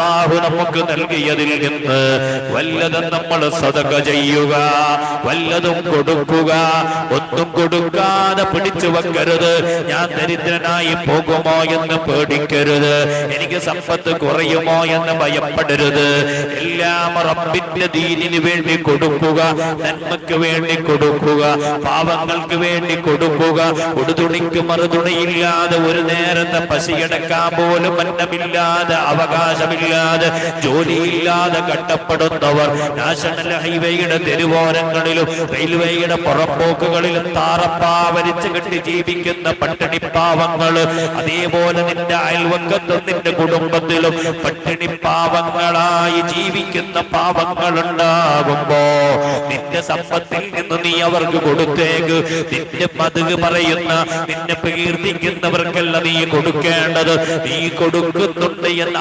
അള്ളാഹു നമുക്ക് നൽകിയതിൽ നിന്ന് വല്ലതും നമ്മൾ സതക ചെയ്യുക വല്ലതും കൊടുക്കുക. ഒന്നും കൊടുക്കാതെ പിടിച്ചു വെക്കരുത്. ഞാൻ ദരിദ്രനായി പോകുമോ എന്ന് പേടിക്കരുത്. എനിക്ക് സമ്പത്ത് കുറയുമോ എന്ന് ഭയപ്പെടരുത്. എല്ലാം റബ്ബിന്റെ ദീനിന് വേണ്ടി കൊടുക്കുക നന്മക്ക് വേണ്ടി കൊടുക്കുക പാവങ്ങൾക്ക് വേണ്ടി കൊടുക്കുക. ഉടുതുണിക്ക് മറുതുണിയില്ലാതെ ഒരു നേരത്തെ പശിയടക്കാൻ പോലും അന്നമില്ലാതെ അവകാശമില്ലാതെ ജോലിയില്ലാതെ കട്ടപ്പെടുന്നവർ നാഷണൽ ഹൈവേയുടെ തെരുവോരങ്ങളിലും റെയിൽവേയുടെ പുറമ്പോക്കുകളിലും താറപ്പാവരിച്ച് കെട്ടി ജീവിക്കുന്ന പട്ടിണിപ്പാവങ്ങൾ അതേപോലെ നിന്റെ അയൽവക്കത്തും നിന്റെ കുടുംബത്തിലും പട്ടിണിപ്പാവങ്ങളായി ജീവിക്കുന്ന പാവങ്ങൾ പാവങ്ങളുണ്ടാകുമ്പോ നിന്റെ സമ്പത്തിൽ നിന്ന് നീ അവർക്ക് കൊടുത്തേക്ക്. നിന്റെ പതുക് പറയുന്ന നിന്നെ പ്രകീർത്തിക്കുന്നവർക്കല്ല നീ കൊടുക്കേണ്ടത്. നീ കൊടുക്കുന്നുണ്ട് എന്ന്